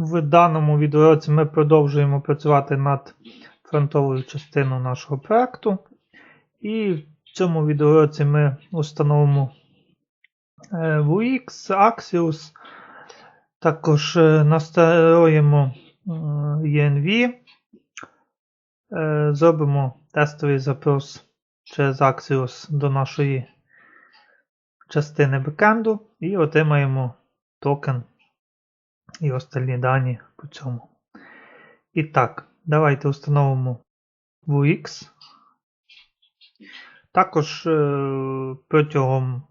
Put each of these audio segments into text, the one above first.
В даному відеоуроці ми продовжуємо працювати над фронтовою частиною нашого проекту. І в цьому відеоуроці ми установимо е, VX, Axios, також е, настроїмо е, ENV, е, зробимо тестовий запрос через Axios до нашої частини бекенду і отримаємо токен і остальні дані по цьому. І так, давайте установимо VX. Також е, протягом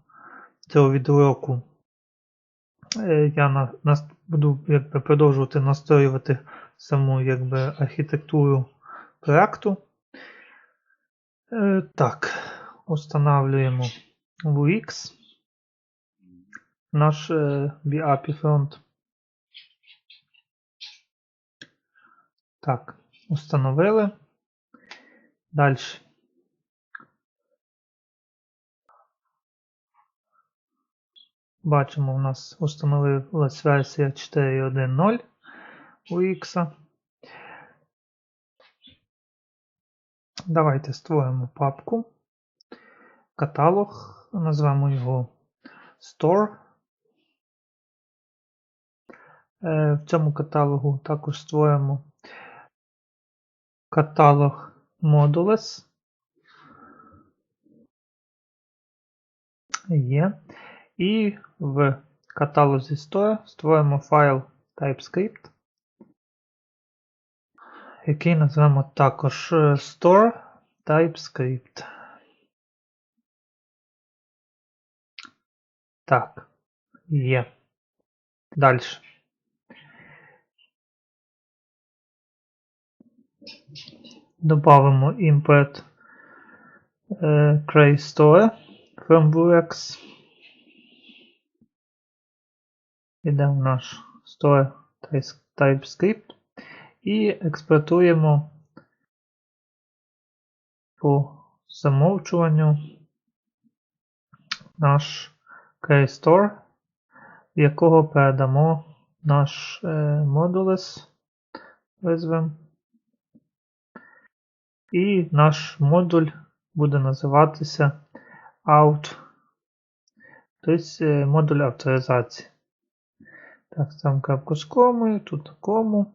цього відеоуроку е, я буду якби, продовжувати настроювати саму якби, архітектуру проекту. Е, так, устанавливаємо VX. Наш BAPI фронт. Так, установили. Далі. Бачимо, у нас установилась версія 4.1.0 у X. Давайте створимо папку. Каталог. Назвемо його Store. Е, В цьому каталогу також створимо каталог Modules. Є. І в каталозі Store створимо файл TypeScript, який назвемо також Store TypeScript. Так, є. Далі. Добавимо import е, Cray Store from Vuex. Іде в наш Store TypeScript і експортуємо по замовчуванню наш KStore, в якого передамо наш е, modules, визвемо. І наш модуль буде називатися out, тобто е, модуль авторизації. Так, там крапку з комою, тут кому.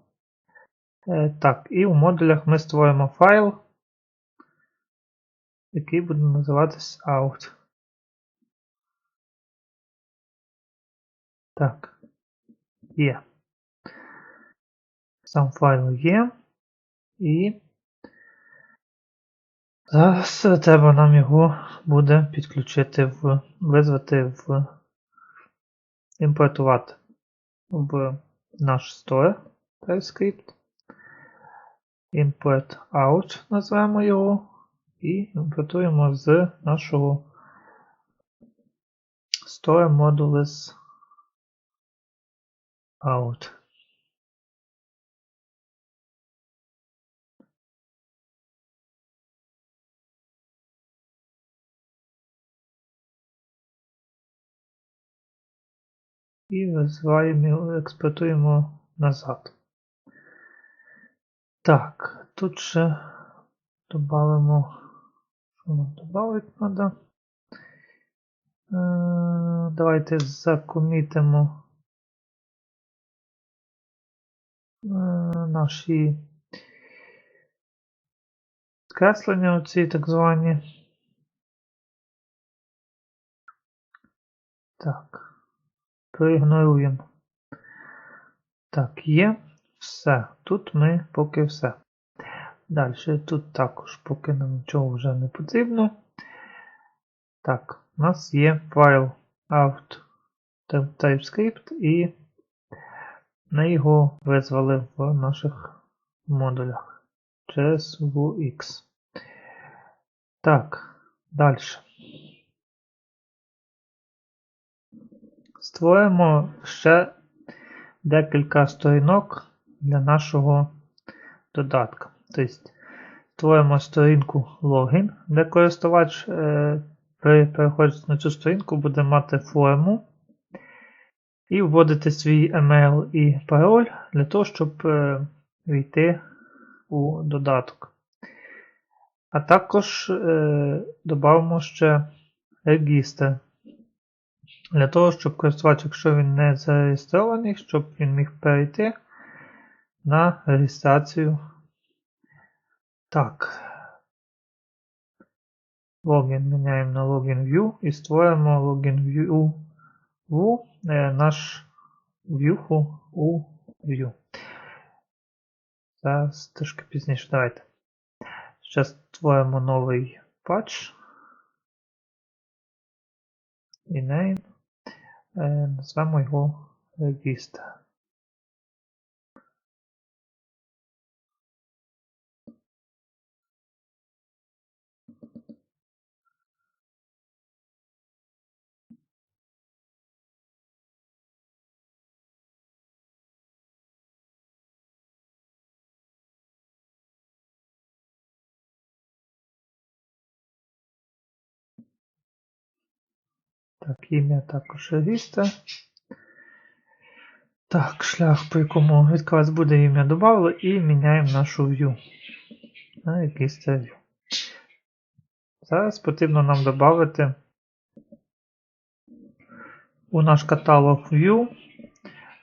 Е, так, і в модулях ми створимо файл, який буде називатися out. Так, є. Сам файл є. І зараз треба нам його буде підключити в визвати в імпортувати в наш store TypeScript. Import out назвемо його і імпортуємо з нашого store modules out. І визиваємо, експортуємо назад. Так, тут ще додамо, що нам додати треба. Давайте закомітимо е, наші скреслення, оці так звані. Так. Проігноруємо. Так, є. Все. Тут ми поки все. Далі тут також поки нам нічого вже не потрібно. Так, у нас є файл out TypeScript і ми його визвали в наших модулях через VX. Так, далі. Створимо ще декілька сторінок для нашого додатка. Тобто створимо сторінку логін, де користувач е, при переході на цю сторінку буде мати форму, і вводите свій email і пароль для того, щоб е, війти у додаток. А також е, додамо ще регістр. Для того, щоб користувач, якщо він не зареєстрований, щоб він міг перейти на реєстрацію. Так. Логін міняємо на Login View і створимо Login View в е, наш в'юху у View. Зараз трошки пізніше. Давайте. Зараз створимо новий патч. І name. Е, назвемо його Так, ім'я також регістр. Так, шлях, по якому відказ буде ім'я додали, і міняємо нашу view. На якийсь view. Зараз потрібно нам додати у наш каталог View,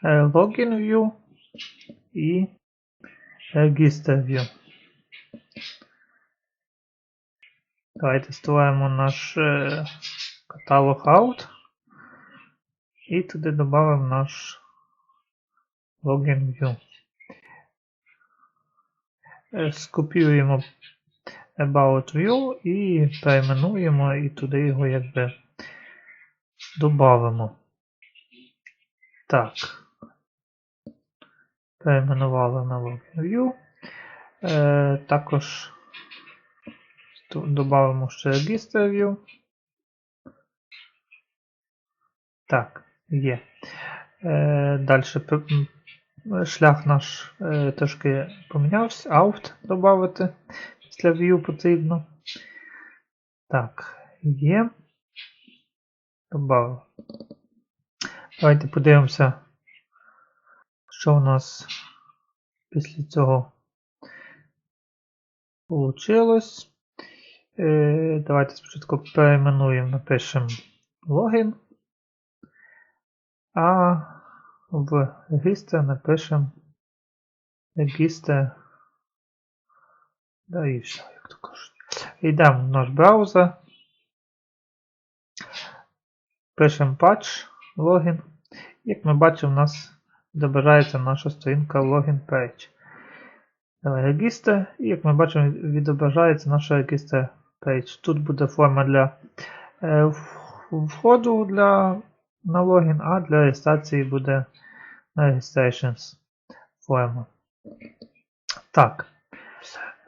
Login View і Register View. Давайте створимо наш е, каталог Out і туди додамо наш Login View. Е, Скопіюємо About View і перейменуємо і туди його якби додамо. Так. Перейменували на Login View. Е, також додамо ще Register View. Так, є. Е, Далі шлях наш е, трошки помінявся. Out додати. Після view потрібно. Так, є. Добавив. Давайте подивимося, що у нас після цього вийшло. Е, давайте спочатку перейменуємо, напишемо логін, а в регістр напишемо регістр. Да і все, як то кажуть. Йдемо в наш браузер. Пишемо patch, логін. Як ми бачимо, у нас відображається наша сторінка Login Page. Регістр, і як ми бачимо, відображається наша регістр Page. Тут буде форма для е, входу для, на логін, а для реєстрації буде на Registrations форма. Так.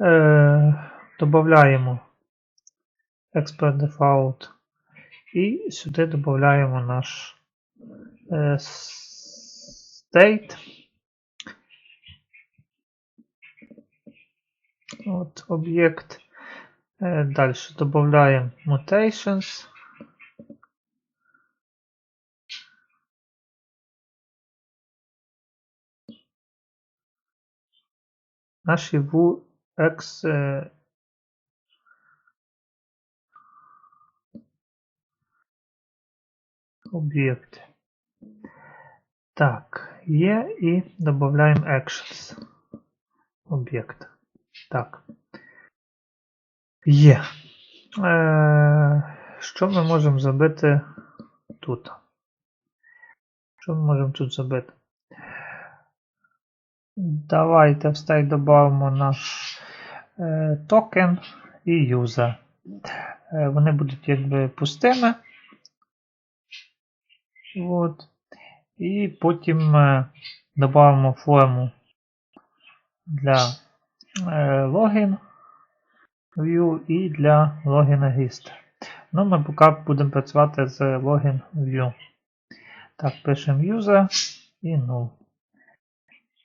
Е, Додаємо Expert Default і сюди додаємо наш е, state. От об'єкт. Е, Далі додаємо mutations. Наші VX е, об'єкти. Так, є і додаємо actions. Об'єкт. Так. Є. Е, Що ми можемо зробити тут? Що ми можемо тут зробити? Давайте в стейк додамо наш е, токен і юзер. Е, вони будуть якби пустими. От. І потім е, додамо форму для е, логін view і для логін register. Ну, ми поки будемо працювати з логін view. Так, пишемо user і null.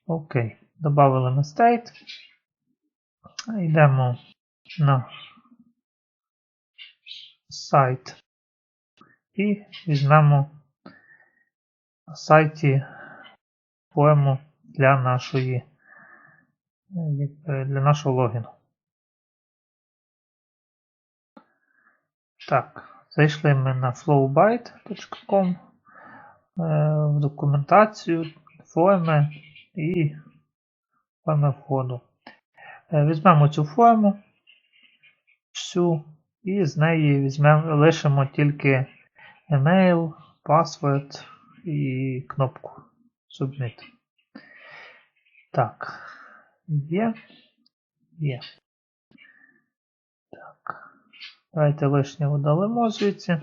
Окей, додали на state. Йдемо на сайт і візьмемо сайті форму для нашої е, для нашого логіну. Так, зайшли ми на flowbyte.com е, в документацію, форми і входу. Е, Візьмемо цю форму всю і з неї візьмемо, лишимо тільки email, password і кнопку Submit. Так, є. Є. Так. Давайте лишнє видалимо звідси.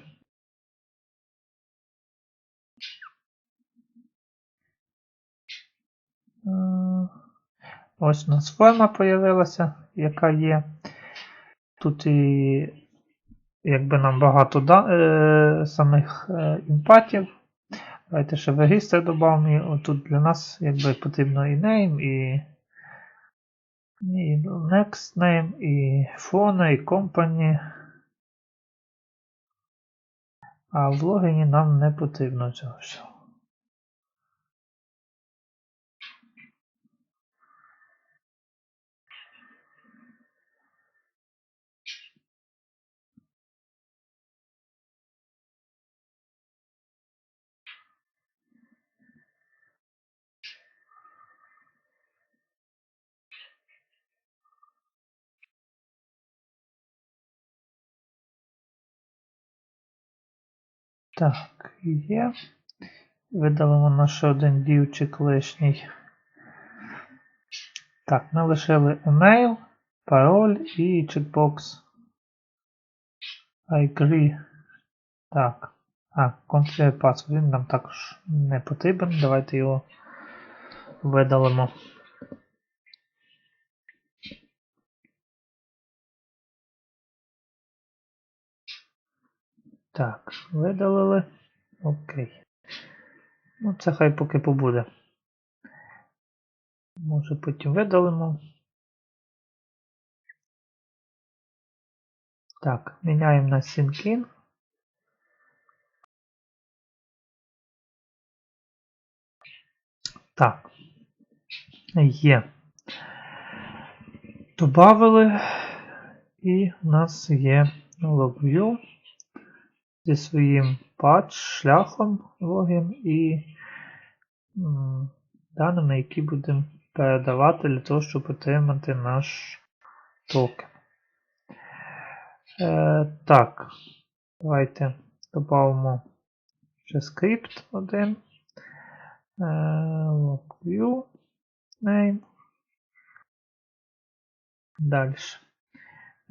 Ось у нас форма появилася, яка є. Тут і якби нам багато да, е, самих е, імпатів. Давайте ще в регістр додамо. Тут для нас якби потрібно і name, і, і next name, і phone, і company. А в логіні нам не потрібно цього всього. Так, є. Видалимо наш один дівчик лишній. Так, ми лишили email, пароль і чекбокс. I agree. Так. А, configure він нам також не потрібен. Давайте його видалимо. Так, видалили. Окей. Ну, це хай поки побуде. Може потім видалимо. Так, міняємо на Syncin. Так. Є. Добавили. І в нас є LogView зі своїм патч, шляхом логін і м, даними, які будемо передавати для того, щоб отримати наш токен. Е, так, давайте додамо ще скрипт один. Е, LogView name. Далі.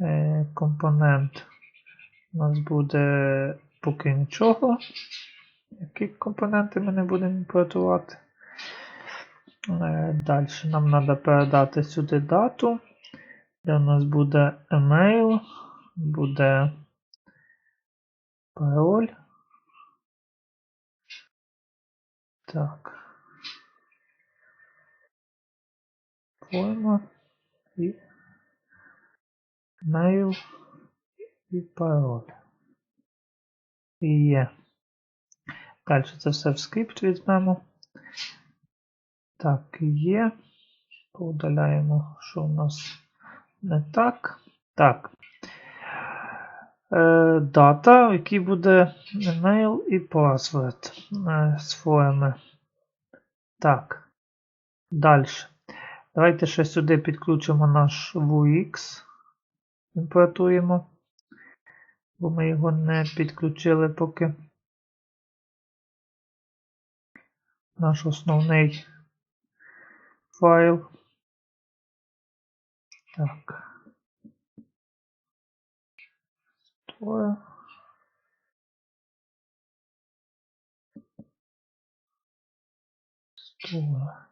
Е, компонент у нас буде поки нічого. Які компоненти ми не будемо імпортувати. Е, Далі нам треба передати сюди дату, де у нас буде email, буде пароль. Так. Форма і mail і пароль. І є. Далі це все в скрипт візьмемо. Так, є. Поудаляємо, що у нас не так. Так. Е, дата, в якій буде email і password е, з форми. Так. Далі. Давайте ще сюди підключимо наш VUX. Імпортуємо, бо ми його не підключили поки. Наш основний файл. Так. Store. Store.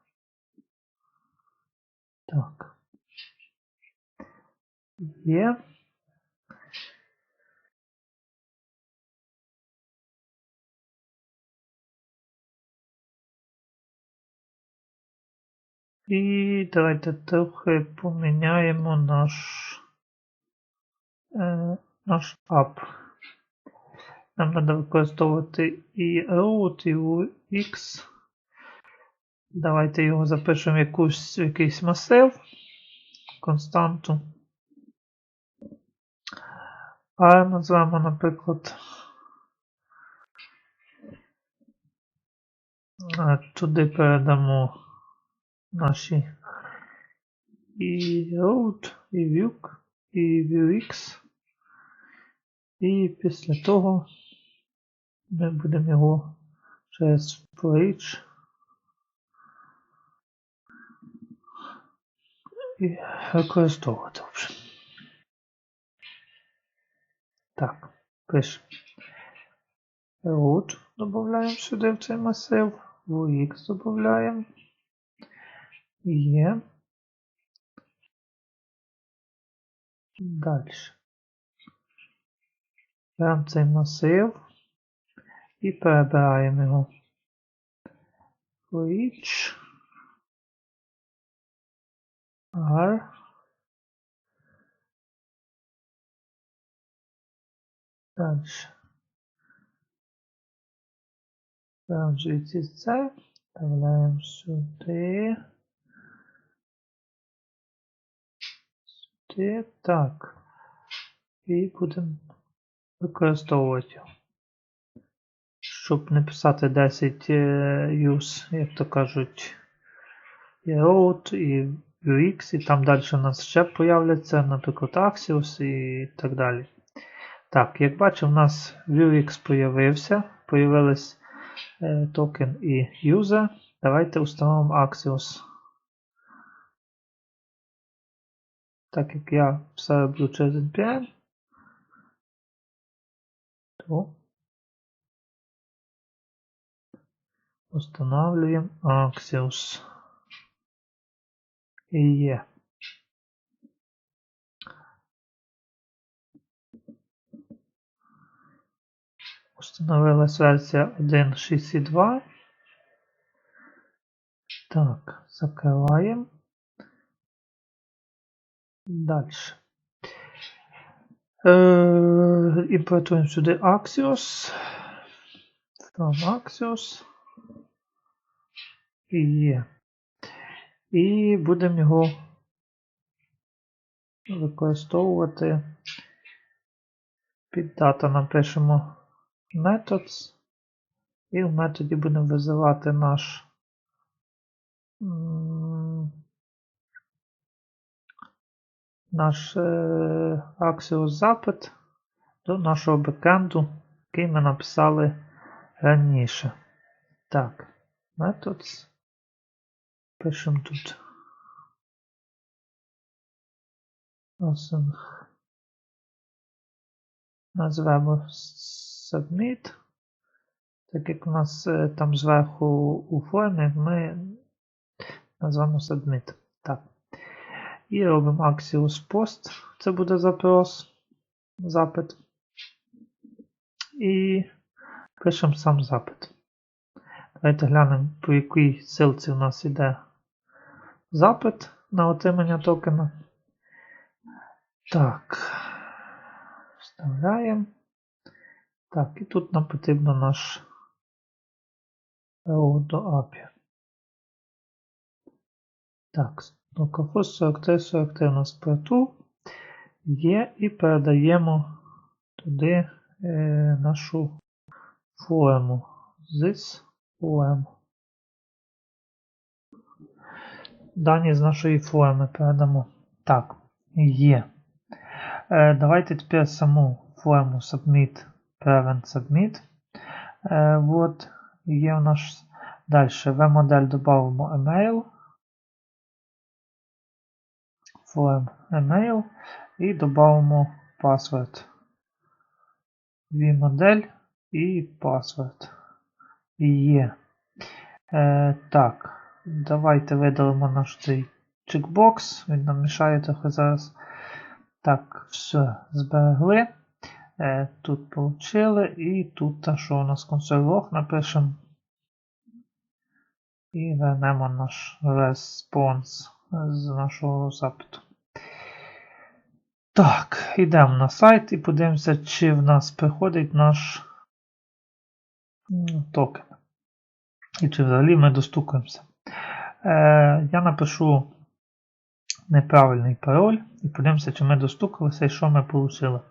Так. Є. І давайте трохи поміняємо наш, е, наш ап. Нам треба використовувати і root, і UX. Давайте його запишемо якусь, якийсь масив, константу. А назвемо, наприклад, туди передамо наші і root, і view, і viewx. І після того ми будемо його через each і використовувати. в общем. Так, пишемо. Root додаємо сюди в цей масив, VX додаємо. Є. Далі. Беремо цей масив і перебираємо його. For each R Далі. Беремо звідси вставляємо сюди. Сюди. Так. І будемо використовувати. Щоб не писати 10 е, use, як то кажуть, і road, і UX, і там далі у нас ще появляться, наприклад, Axios і так далі. Так, як бачимо, у нас Vuex появився, появились е, токен і user. Давайте установимо Axios. Так як я все роблю через NPM, то устанавливаем Axios. І є. Установилась версія 1.6.2. Так, закриваємо. Далі. Е, імпортуємо сюди Axios. From Axios. І є. І будемо його використовувати. Під дата напишемо methods. І в методі будемо визивати наш наш е, Axios запит до нашого бекенду, який ми написали раніше. Так, methods. Пишемо тут. Назвемо submit. Так як у нас е, там зверху у формі, ми назвемо submit. Так. І робимо Axios Post. Це буде запрос, запит. І пишемо сам запит. Давайте глянемо, по якій ссылці у нас йде запит на отримання токена. Так. Вставляємо. Так, і тут нам потрібно наш row до API. Так, localhost 43, 43 у є і передаємо туди е, нашу форму. This form. Дані з нашої форми передамо. Так, є. Е, давайте тепер саму форму submit, prevent submit. Е, вот, є у нас далі v-модель додамо email. Form email і додамо password. V-модель і password. Є. Е, так, давайте видалимо наш цей чекбокс. Він нам мішає трохи зараз. Так, все, зберегли. Е, тут получили. І тут, що у нас консоль напишемо. І вернемо наш респонс з нашого запиту. Так, йдемо на сайт і подивимося, чи в нас приходить наш токен. І чи взагалі ми достукаємося. Е, я напишу неправильний пароль і подивимося, чи ми достукалися і що ми отримали.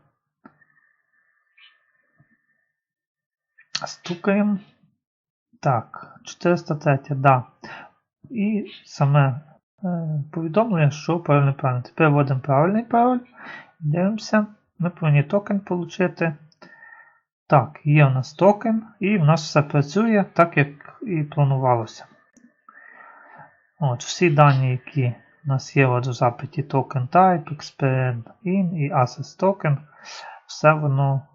Стукаємо. Так, 403, да. І саме повідомлення, що пароль неправильний. Тепер вводимо правильний пароль. Дивимося. Ми повинні токен отримати. Так, є у нас токен, і в нас все працює так, як і планувалося. От, Всі дані, які у нас є у запиті token type, expand in і access token, все воно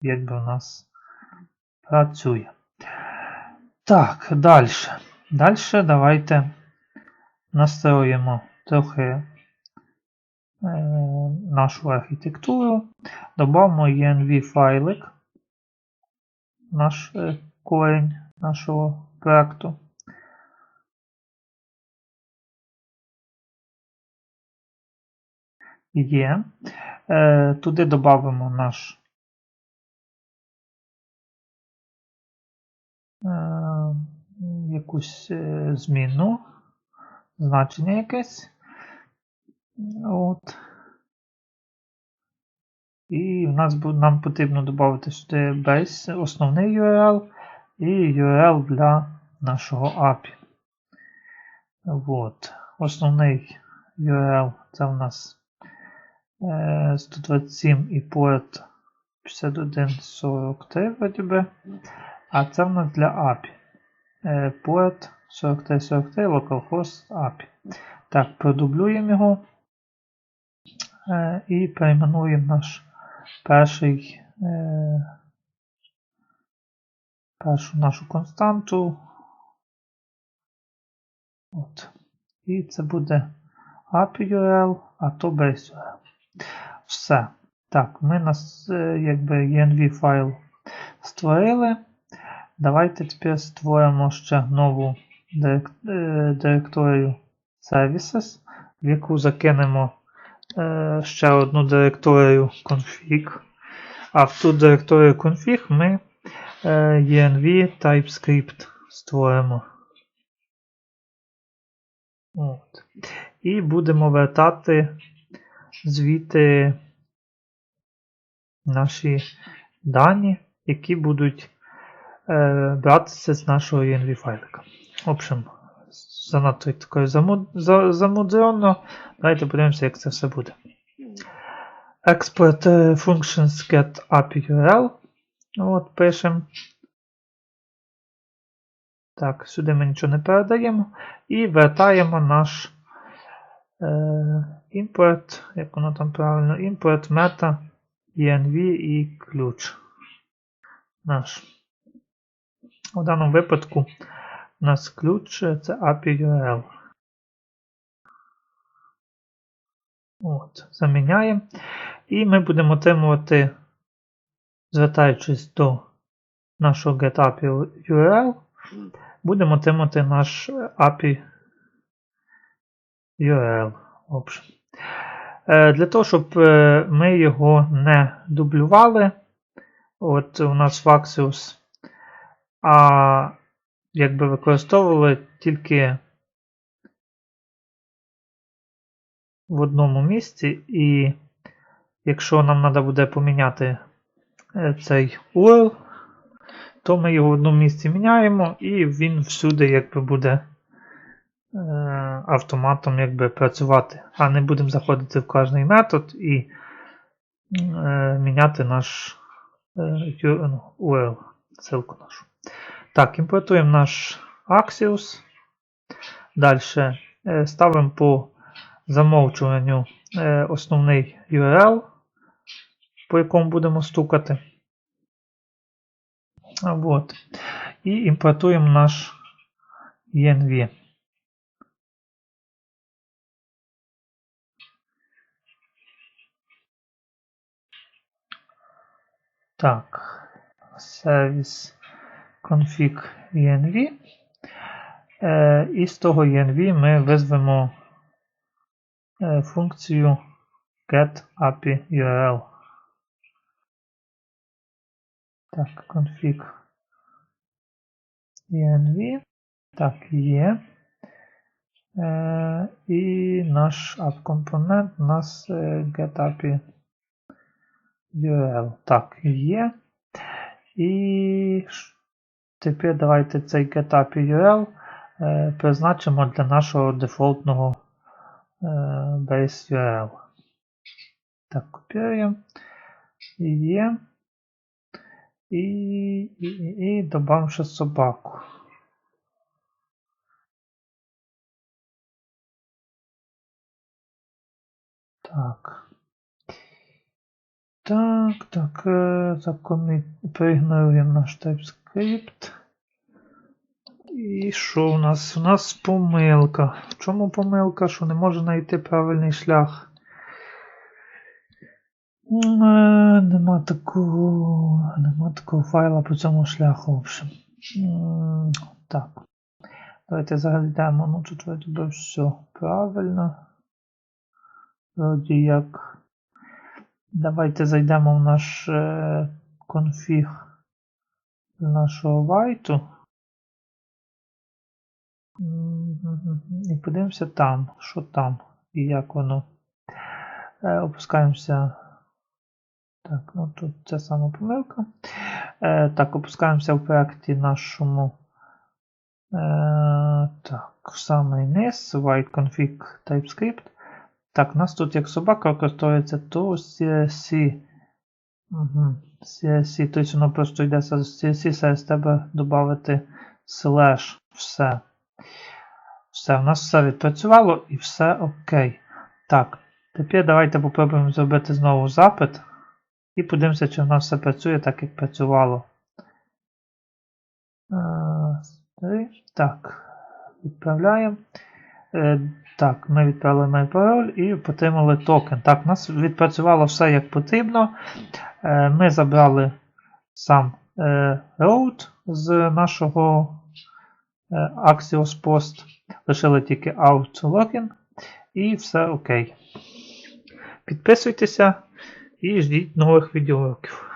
якби у нас працює. Так, далі. Далі давайте настроїмо трохи е, нашу архітектуру. Добавимо env файлик, наш е, корінь нашого проекту. Є. Е, туди додамо наш якусь зміну, значення якесь. От. І в нас нам потрібно додати сюди base, основний URL і URL для нашого API. От. Основний URL це в нас 127 і порт 5143 вроді би. А це в нас для API. Порт 4343 localhost API. Так, продублюємо його і перейменуємо наш перший першу нашу константу. От. І це буде API URL, а то base URL. Все. Так, ми нас якби env файл створили. Давайте тепер створимо ще нову директорію Services, в яку закинемо ще одну директорію config. А в ту директорію config ми env TypeScript створимо. От. І будемо вертати звідти наші дані, які будуть е, братися з нашого env файлика. В общем, занадто такою замудрено. Давайте подивимося, як це все буде. Export functions get API URL. От, пишемо. Так, сюди ми нічого не передаємо. І вертаємо наш Import, як воно там правильно, import meta env і ключ наш. У даному випадку нас ключ це API URL. От, Заміняємо. І ми будемо отримувати, звертаючись до нашого getAPI URL, будемо отримати наш API URL. Option. Для того, щоб ми його не дублювали, от у нас Vaxius, а якби використовували тільки в одному місці, і якщо нам треба буде поміняти цей URL, то ми його в одному місці міняємо, і він всюди якби буде автоматом якби працювати, а не будемо заходити в кожний метод і е, міняти наш е, URL, ссылку нашу. Так, імпортуємо наш Axios. Далі е, ставимо по замовчуванню е, основний URL, по якому будемо стукати. Вот. І імпортуємо наш ENV. Так, service config env. Е, і з того env ми визвемо е, функцію get. Так, config env. Так, є. Е, і наш app-компонент у нас е, getAPI URL. Так, є. І ш- тепер давайте цей getAPI URL е, призначимо для нашого дефолтного е, base URL. Так, копіруємо. Є. І, і, і, і добавимо ще собаку. Так. Так, так, е, закомі... проігноруємо наш TypeScript. І що у нас? У нас помилка. В чому помилка? Що не може знайти правильний шлях? Е, Нема такого, нема такого файла по цьому шляху, в общем. Так. Давайте заглянемо. Ну тут вроді би все правильно. Вроді як. Давайте зайдемо в наш е, конфіг нашого вайту. І подивимося там, що там і як воно. Е, опускаємося. Так, ну тут це сама помилка. Е, так, опускаємося в проєкті нашому. Е, так, самий низ, white config TypeScript. Так, у нас тут як собака використовується, то CSC. Угу. CSC, тобто воно просто йде з CSC, зараз треба додати слеш. Все. Все, у нас все відпрацювало і все окей. Так, тепер давайте попробуємо зробити знову запит. І подивимося, чи в нас все працює так, як працювало. Е. Так, відправляємо. Е, Так, ми відправили мій пароль і отримали токен. Так, у нас відпрацювало все як потрібно. Е, Ми забрали сам route з нашого Axios Post. Лишили тільки out login і все окей. Підписуйтеся і ждіть нових відеоуроків.